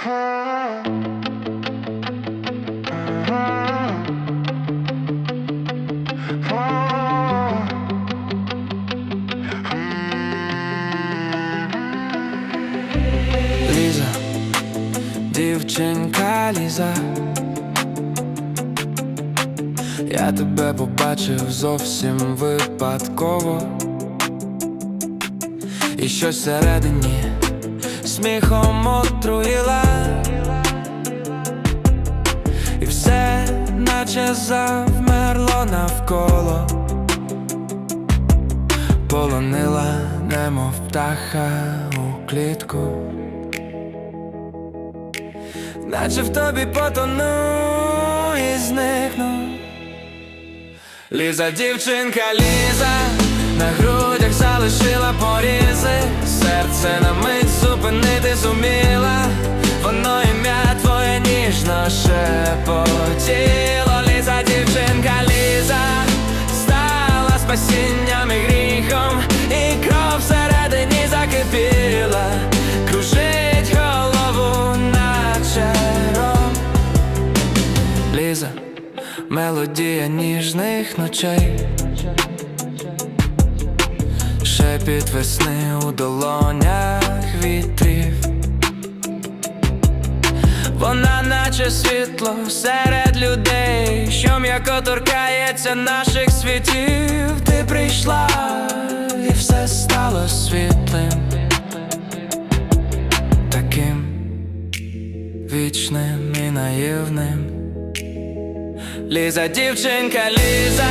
Ліза, дівчинка Ліза. Я тебе побачив зовсім випадково. І щось всередині сміхом отруїла. І все, наче завмерло навколо. Полонила, немов птаха у клітку. Наче в тобі потону і зникну. Ліза, дівчинка, Ліза, на грудях залишила порізи, серце на мить зупинити шепотіло Ліза, дівчинка, Ліза, стала спасінням і гріхом, і кров всередині закипіла, кружить голову наче ром. Ліза, мелодія ніжних ночей, шепіт весни у долонях вітрів. Вона наче світло серед людей, що м'яко торкається наших світів. Ти прийшла, і все стало світлим, таким вічним і наївним. Ліза, дівчинка, Ліза,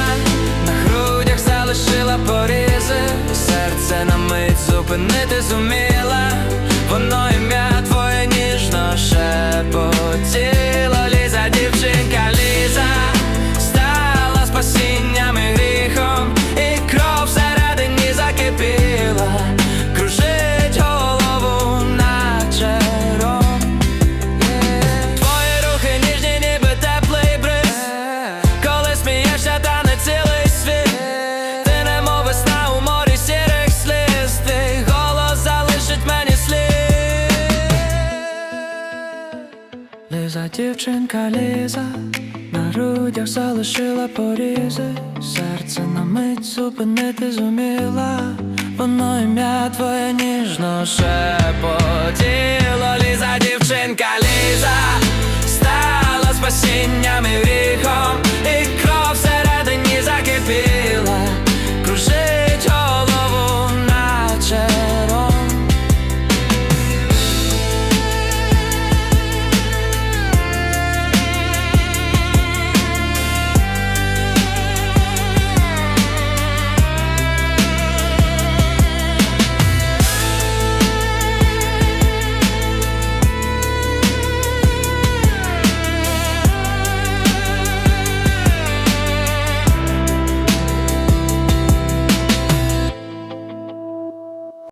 на грудях залишила порізи, серце на мить зупинити зуміла, воно ім'я твоє ніжно Ліза, дівчинка ліза, на грудях залишила порізи, серце на мить зупинити зуміла, воно ім'я твоє ніжно шепотіло. Ліза, дівчинка ліза, стала спасінням і